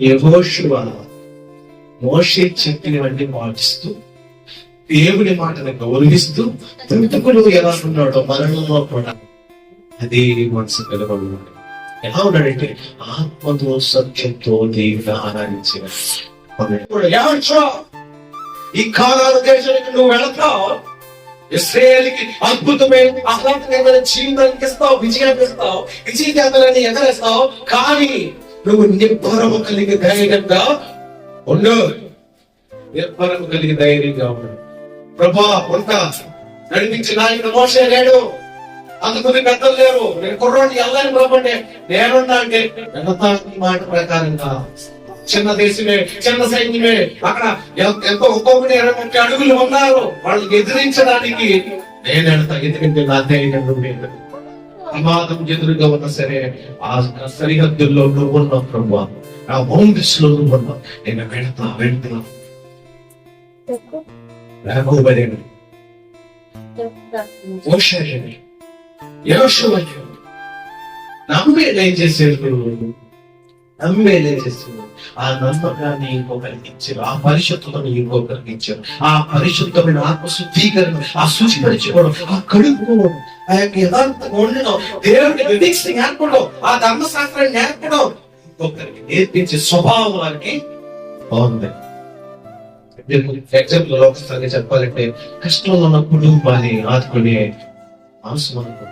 యహోషువ మోషే చెప్పినవన్నీ పాటిస్తూ దేవుని మాటను గౌరవిస్తూ తంతుకులు ఎలా ఉన్నాడో మరణంలో కూడా అదే మనసు కలవడు. ఎలా ఉన్నాడంటే ఆత్మతో సత్యంతో దేవుని ఆరాధించిన ఈ కాలాల దేశానికి నువ్వు వెళతావు? ఇస్రాయేల్కి అద్భుతమైన ఆహ్లాదకరమైన జీవితానికి ఇస్తావు? విజయాన్ని ఇస్తావు? విజయ జాతలని ఎగరేస్తావు? కానీ నువ్వు నిర్భరము కలిగి ధైర్యంగా ఉండు. నిబ్బరము కలిగి ధైర్యంగా ఉండు. ప్రభా ఉంటా నడిపించిన ఆయన మోసే లేడు. అంతకుముందు పెద్దలు లేరు. నేను కుర్రోడిని వెళ్ళాలి ప్రభండి నేనున్నా అంటే వెళ్తా మాట ప్రకారంగా. చిన్న దేశమే చిన్న సైన్యమే. అక్కడ ఎంతో ఒక్కొక్కటి ఇరవై ముప్పై అడుగులు ఉన్నారు. వాళ్ళకి ఎదిరించడానికి నేను వెళ్తా. ఎందుకంటే నా ధైర్యం లేదు ప్రమాదం ఎదురుగా ఉన్నా సరే ఆ సరిహద్దుల్లో నువ్వు ఉన్నావు ప్రభు. ఆ బౌండరీస్లో నువ్వు ఉన్నావు నేను వెళ్తా వెళ్తున్నా యోషువయ్య నమ్మేలు ఏం చేశారు నమ్మేలు ఏం చేశారు ఆ నమ్మకాన్ని ఇంకొకరికి ఇచ్చారు ఆ పరిశుద్ధతను ఇంకొకరికి ఇచ్చారు ఆ పరిశుద్ధమైన ఆత్మ శుద్ధీకరణ ఆ శుచిపరిచుకోవడం ఆ కడుక్కోవడం ఆ యొక్క యథార్థంగా ఉండడం దేవుడిని విధించి నేర్పడం ఆ ధర్మశాస్త్రాన్ని నేర్పడం ఇంకొకరికి నేర్పించే స్వభావం వారికి బాగుంది. ఎగ్జాంపుల్ ఒకసారి చెప్పాలంటే కష్టంలో ఉన్న కుటుంబాన్ని ఆదుకునే మనసు మనకు